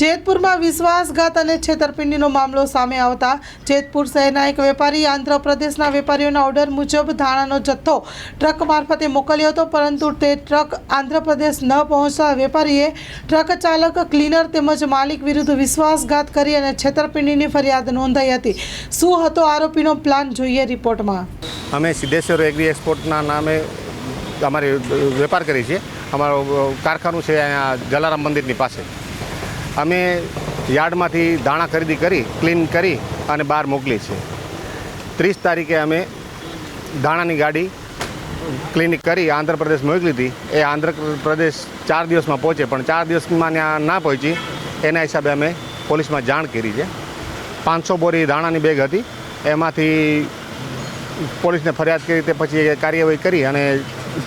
જેતપુરમાં વિશ્વાસઘાત અને છેતરપિંડીનો મામલો સામે આવતા જેતપુર શહેરના એક વેપારી આંધ્રપ્રદેશના વેપારીઓના ઓર્ડર મુજબ ધાણાનો જથ્થો ટ્રક મારફતે મોકલ્યો હતો, પરંતુ તે ટ્રક આંધ્રપ્રદેશ ન પહોંચતા વેપારીએ ટ્રક ચાલક, ક્લીનર તેમજ માલિક વિરુદ્ધ વિશ્વાસઘાત કરી અને છેતરપિંડીની ફરિયાદ નોંધાઈ હતી. શું હતો આરોપીનો પ્લાન જોઈએ રિપોર્ટમાં. અમે સિદ્ધેશ્વર એગ્રી એક્સપોર્ટના નામે અમારી વેપાર કરીએ છીએ અમારું કારખાનું છે અહીંયા જલારામ મંદિરની પાસે. અમે યાર્ડમાંથી દાણા ખરીદી કરી, ક્લીન કરી અને બહાર મોકલી છે ત્રીસ તારીખે અમે દાણાની ગાડી ક્લિનિક કરી આંધ્રપ્રદેશ મોકલી હતી એ આંધ્રપ્રદેશ ચાર દિવસમાં પહોંચે, પણ ચાર દિવસમાં ત્યાં ના પહોંચી. એના હિસાબે અમે પોલીસમાં જાણ કરી છે. પાંચસો બોરી દાણાની બેગ હતી. એમાંથી પોલીસને ફરિયાદ કરી તે પછી કાર્યવાહી કરી અને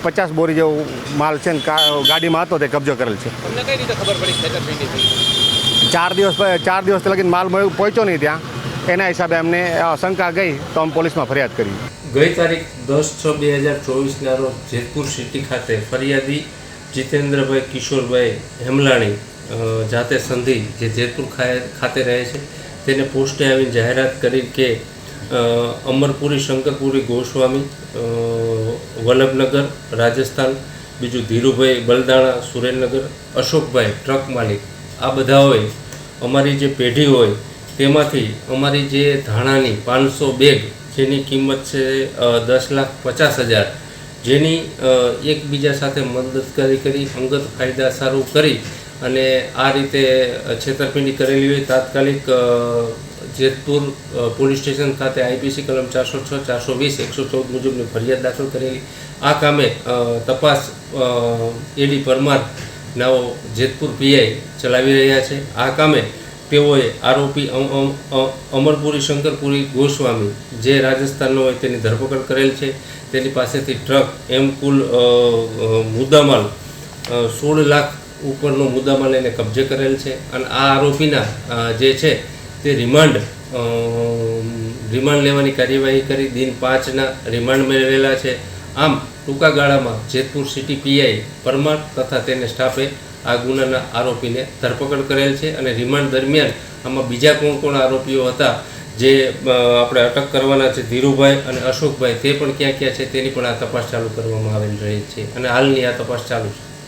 પચાસ બોરી જેવો માલ છે ને ગાડીમાં હતો તે કબજો કરેલ છે. તમને કઈ રીતે ખબર પડી છેતરપિંડી થઈ ચાર દિવસ ચાર દિવસ લગીને માલ મળ્યો- પહોંચ્યો નહીં ત્યાં. એના હિસાબે અમને શંકા ગઈ તો અમે પોલીસમાં ફરિયાદ કરી. ગઈ તારીખ દસ છ બે હજાર ચોવીસના રોજ જેતપુર સિટી ખાતે ફરિયાદી જીતેન્દ્રભાઈ કિશોરભાઈ હેમલાણી જાતે સંધિ જે જેતપુર ખાતે રહે છે તેને પોસ્ટે આવીને જાહેરાત કરી કે અમરપુરી શંકરપુરી ગોસ્વામી વલ્લભનગર, રાજસ્થાન, બીજું ધીરુભાઈ બલદાણા, સુરેન્દ્રનગર, અશોકભાઈ ટ્રક માલિક. આ બધાઓએ અમારી જે પેઢી હોય તેમાંથી અમારી જે ધાણાની પાંચસો બેગ, જેની કિંમત છે દસ લાખ પચાસ હજાર, જેની એકબીજા સાથે મદદગારી કરી, અંગત ફાયદા સારું કરી અને આ રીતે છેતરપિંડી કરેલી હોય, તાત્કાલિક જેતપુર પોલીસ સ્ટેશન ખાતે આઈપીસી કલમ ચારસો છ, ચારસો વીસ, એકસો ચૌદ મુજબની ફરિયાદ દાખલ કરેલી. આ કામે તપાસ એડી પરમાર, નાઓ જેતપુર પીઆઈ, ચલાવી રહ્યા છે. આ કામે તેઓએ આરોપી અમ- અમ- અમરપુરી, શંકરપુરી ગોસ્વામી, જે રાજસ્થાનનો હોય તેની ધરપકડ કરેલ છે. તેની પાસેથી ટ્રક, એમ કુલ મુદ્દામાલ સોળ લાખ ઉપરનો મુદ્દામાલ એને કબજે કરેલ છે. અને આ આરોપીના જે છે તે રિમાન્ડ રિમાન્ડ લેવાની કાર્યવાહી કરી. દિન પાંચના રિમાન્ડ મેળવેલા છે. આમ, ટૂંકા ગાળામાં જેતપુર સિટી પીઆઈ પરમાર તથા તેને સ્ટાફે આ ગુનાના આરોપીને ધરપકડ કરેલ છે અને રિમાન્ડ દરમિયાન આમાં બીજા કોણ કોણ આરોપીઓ હતા, જે આપણે અટક કરવાના છે, ધીરુભાઈ અને અશોકભાઈ, તે પણ ક્યાં ક્યાં છે તેની પણ આ તપાસ ચાલુ કરવામાં આવેલ રહી છે. અને હાલની આ તપાસ ચાલુ છે.